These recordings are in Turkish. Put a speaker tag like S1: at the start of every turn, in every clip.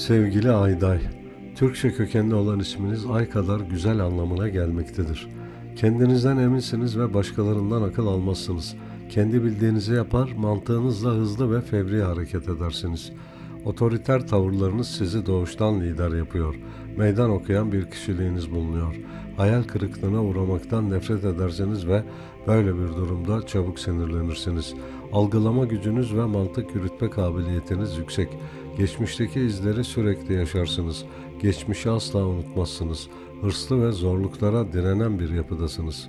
S1: Sevgili Ayday, Türkçe kökenli olan isminiz ay kadar güzel anlamına gelmektedir. Kendinizden eminsiniz ve başkalarından akıl almazsınız. Kendi bildiğinizi yapar, mantığınızla hızlı ve fevri hareket edersiniz. Otoriter tavırlarınız sizi doğuştan lider yapıyor. Meydan okuyan bir kişiliğiniz bulunuyor. Hayal kırıklığına uğramaktan nefret edersiniz ve böyle bir durumda çabuk sinirlenirsiniz. Algılama gücünüz ve mantık yürütme kabiliyetiniz yüksek. Geçmişteki izleri sürekli yaşarsınız. Geçmişi asla unutmazsınız. Hırslı ve zorluklara direnen bir yapıdasınız.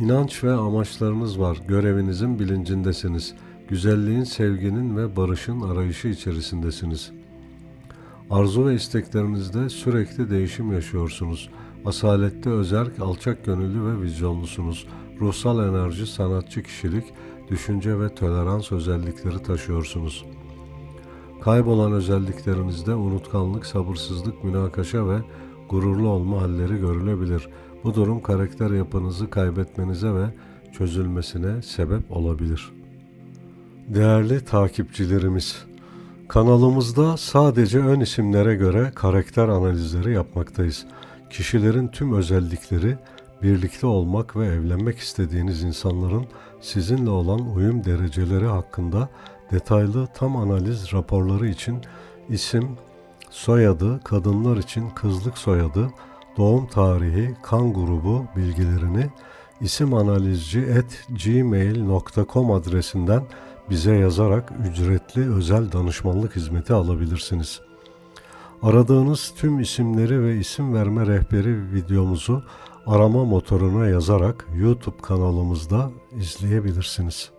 S1: İnanç ve amaçlarınız var. Görevinizin bilincindesiniz. Güzelliğin, sevginin ve barışın arayışı içerisindesiniz. Arzu ve isteklerinizde sürekli değişim yaşıyorsunuz. Asaletli, özerk, alçak gönüllü ve vizyonlusunuz. Ruhsal enerji, sanatçı kişilik, düşünce ve tolerans özellikleri taşıyorsunuz. Kaybolan özelliklerinizde unutkanlık, sabırsızlık, münakaşa ve gururlu olma halleri görülebilir. Bu durum karakter yapınızı kaybetmenize ve çözülmesine sebep olabilir. Değerli takipçilerimiz, kanalımızda sadece ön isimlere göre karakter analizleri yapmaktayız. Kişilerin tüm özellikleri, birlikte olmak ve evlenmek istediğiniz insanların sizinle olan uyum dereceleri hakkında detaylı tam analiz raporları için isim, soyadı, kadınlar için kızlık soyadı, doğum tarihi, kan grubu bilgilerini isimanalizci@gmail.com adresinden bize yazarak ücretli özel danışmanlık hizmeti alabilirsiniz. Aradığınız tüm isimleri ve isim verme rehberi videomuzu arama motoruna yazarak YouTube kanalımızda izleyebilirsiniz.